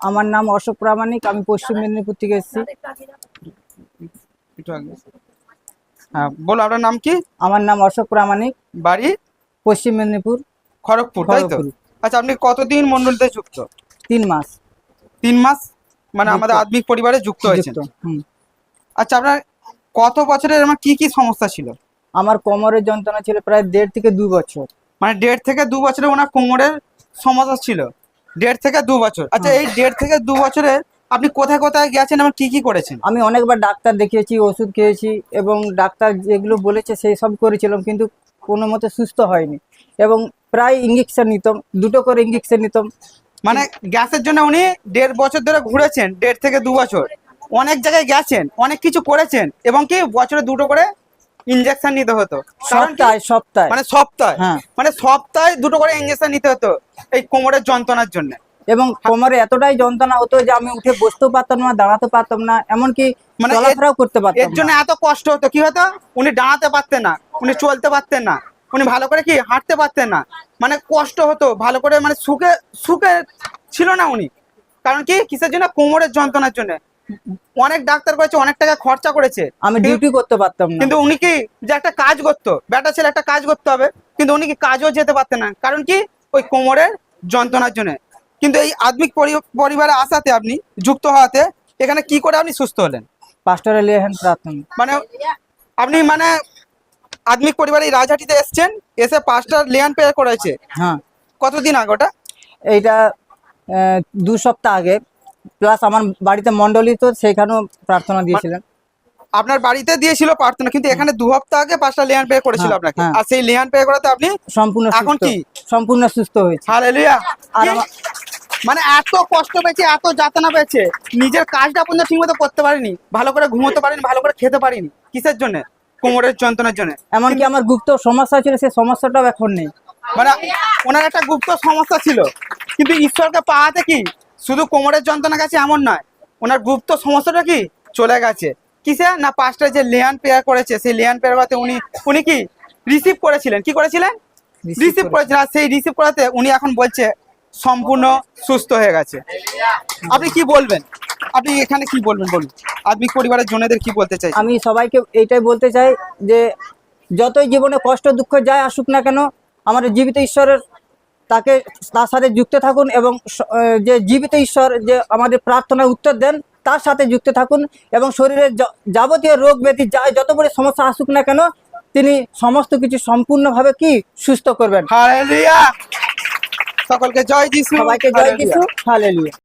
আমার নাম অশোক প্রামাণিক আমি পশ্চিম মেদিনীপুর থেকে এসেছি। হ্যাঁ বলো আপনার নাম কি? আমার নাম অশোক প্রামাণিক। বাড়ি? পশ্চিম মেদিনীপুর। খড়গপুর তাই তো? আচ্ছা আপনি কতদিন মন্ডলতে যুক্ত? তিন মাস। তিন মাস? মানে আমাদের আধুনিক পরিবারে যুক্ত হুম। আচ্ছা আপনার কত বছরের আমার কি কি সমস্যা ছিল? আমার কোমরের যন্ত্রণা ছিল প্রায় দেড় থেকে দু বছর। মানে দেড় থেকে দু বছরে ওনার কোমরের সমস্যা ছিল? দেড় থেকে দু বছর। আচ্ছা এই দেড় থেকে দু বছরে আপনি কোথায় কোথায় গেছেন এবং কি কি করেছেন? আমি অনেকবার ডাক্তার দেখিয়েছি ওষুধ খেয়েছি এবং ডাক্তার যেগুলো বলেছে সেই সব করেছিলাম কিন্তু কোনো মতে সুস্থ হয়নি। এবং প্রায় ইঞ্জেকশন নিতাম দুটো করে ইঞ্জেকশন নিতাম। মানে গ্যাসের জন্য উনি দেড় বছর ধরে ঘুরেছেন দেড় থেকে দু বছর। অনেক জায়গায় গেছেন অনেক কিছু করেছেন এবং কি বছরে দুটো করে ইঞ্জেকশন নিতে হতো। সপ্তাহে সপ্তাহে। মানে সপ্তাহে। হ্যাঁ। মানে সপ্তাহে দুটো করে ইঞ্জেকশন নিতে হতো এই কোমরের যন্ত্রণার জন্য। এবং কোমরে এতটাই যন্ত্রণা হতো যে আমি উঠে বসতেও পারতাম না দাঁড়াতে পারতাম না এমনকি মানে চলাফেরাও করতে পারতাম এর জন্য এত কষ্ট হতো। কি হতো? উনি দাঁড়াতে পারতেন না উনি চলতে পারতেন না উনি ভালো করে কি হাঁটতে পারতেন না। মানে কষ্ট হতো ভালো করে মানে সুখে সুখে ছিল না উনি। কারণ কি? কিসের জন্য? কোমরের যন্ত্রণার জন্য। অনেক ডাক্তার করেছে অনেক টাকা খরচা করেছে। আমি ডিউটি করতে পারতাম না। কিন্তু উনি কি যে একটা কাজ করতো বেটা ছেলে একটা কাজ করতে হবে কিন্তু উনি কি কাজও যেতে পারতেন না। কারণ কি? ওই কোমরের যন্ত্রণার জন্য। কিন্তু এই আধুনিক পরিবারে আসাতে আপনি যুক্ত হওয়াতে এখানে কি করে আপনি সুস্থ হলেন? পাস্টারে লিয়ে প্রাথমিক। মানে আপনি মানে আধুনিক পরিবারে এই রাজহাটিতে এসছেন এসে পাঁচটা লেয়ান পেয়ার করেছে হ্যাঁ। কতদিন আগে ওটা? এইটা দু সপ্তাহ আগে। প্লাস আমার বাড়িতে মন্ডলী তো সেইখানেও প্রার্থনা দিয়েছিলেন। আপনার বাড়িতে দিয়েছিল প্রার্থনা কিন্তু এখানে দু হপ্তাহ আগে পাঁচটা লেয়ান পেয়ার করেছিল হ্যাঁ, আপনাকে। হ্যাঁ। আর সেই লেয়ান পেয়ার করাতে আপনি সম্পূর্ণ এখন কি? সম্পূর্ণ সুস্থ হয়েছে। হালেলুয়া আর মানে এত কষ্ট পেয়েছে এত যাতনা পেয়েছে নিজের কাজটা পর্যন্ত ঠিক মতো করতে পারিনি ভালো করে ঘুমোতে পারিনি ভালো করে খেতে পারিনি। কিসের জন্য? কোমরের যন্ত্রণার জন্য। এমনকি আমার গুপ্ত সমস্যা ছিল সেই সমস্যাটাও এখন নেই। মানে ওনার একটা গুপ্ত সমস্যা ছিল। কিন্তু ঈশ্বরকে পাওয়াতে কি? শুধু কোমরের যন্ত্রণা গেছে এমন নয় ওনার গুপ্ত সমস্যাটা কি চলে গেছে। কিসে? না পাঁচটা যে লেয়ান পেয়ার করেছে সেই লেয়ান পেয়ার করাতে উনি উনি কি রিসিভ করেছিলেন? কি করেছিলেন? রিসিভ করেছিলেন। আর সেই রিসিভ করাতে উনি এখন বলছে সম্পূর্ণ সুস্থ হয়ে গেছে। আপনি কি বলবেন? আপনি এখানে কি বলবেন বলুন? আপনি পরিবারের জনেদের কি বলতে চাই আমি সবাইকে এইটাই বলতে চাই যে যতই জীবনে কষ্ট দুঃখ যায় আসুক না কেন আমাদের জীবিত ঈশ্বরের তাকে তার সাথে যুক্ত থাকুন এবং যে জীবিত ঈশ্বর যে আমাদের প্রার্থনার উত্তর দেন তার সাথে যুক্ত থাকুন এবং শরীরের যাবতীয় রোগ ব্যাধি যা যত বড় সমস্যা আসুক না কেন তিনি সমস্ত কিছু সম্পূর্ণভাবে কি সুস্থ করবেন। সকলকে জয় যিশু। সবাইকে জয় দিস হালেলুয়া